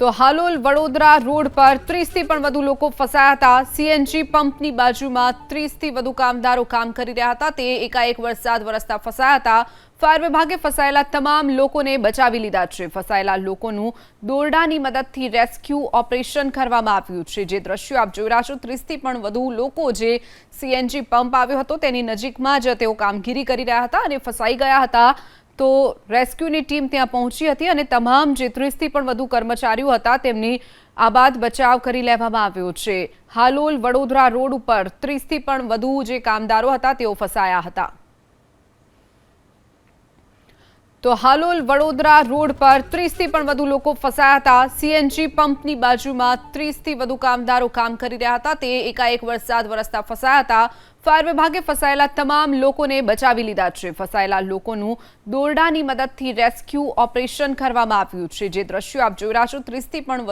તો હાલોલ વડોદરા રોડ પર ત્રીસથી પણ વધુ લોકો ફસાયા હતા. સીએનજી પંપની બાજુમાં ત્રીસથી વધુ કામદારો કામ કરી રહ્યા હતા. તે એકાએક વરસાદ વરસતા ફસાયા હતા. ફાયર વિભાગે ફસાયેલા તમામ લોકોને બચાવી લીધા છે. ફસાયેલા લોકોનું દોરડાની મદદથી રેસ્ક્યુ ઓપરેશન કરવામાં આવ્યું છે. જે દ્રશ્યો આપ જોઈ રહ્યા છો, ત્રીસથી પણ વધુ લોકો જે સીએનજી પંપ આવ્યો હતો, તેની નજીકમાં જ તેઓ કામગીરી કરી રહ્યા હતા અને ફસાઈ ગયા હતા. તો રેસ્ક્યુની ટીમ ત્યાં પહોંચી હતી અને તમામ જે ત્રીસથી પણ વધુ કર્મચારીઓ હતા તેમની આબાદ બચાવ કરી લેવામાં આવ્યો છે. હાલોલ વડોદરા રોડ ઉપર ત્રીસથી પણ વધુ જે કામદારો હતા તેઓ ફસાયા હતા. તો હાલોલ વડોદરા રોડ પર ત્રીસથી પણ વધુ લોકો ફસાયા હતા. સીએનજી પંપની બાજુમાં ત્રીસથી વધુ કામદારો કામ કરી રહ્યા હતા. તે એકાએક વરસાદ વરસતા ફસાયા હતા. ફાયર વિભાગે ફસાયેલા તમામ લોકોને બચાવી લીધા છે. ફસાયેલા લોકોનું દોરડાની મદદથી રેસ્ક્યુ ઓપરેશન કરવામાં આવ્યું છે. જે દ્રશ્યો આપ જોઈ રહ્યા છો, ત્રીસથી પણ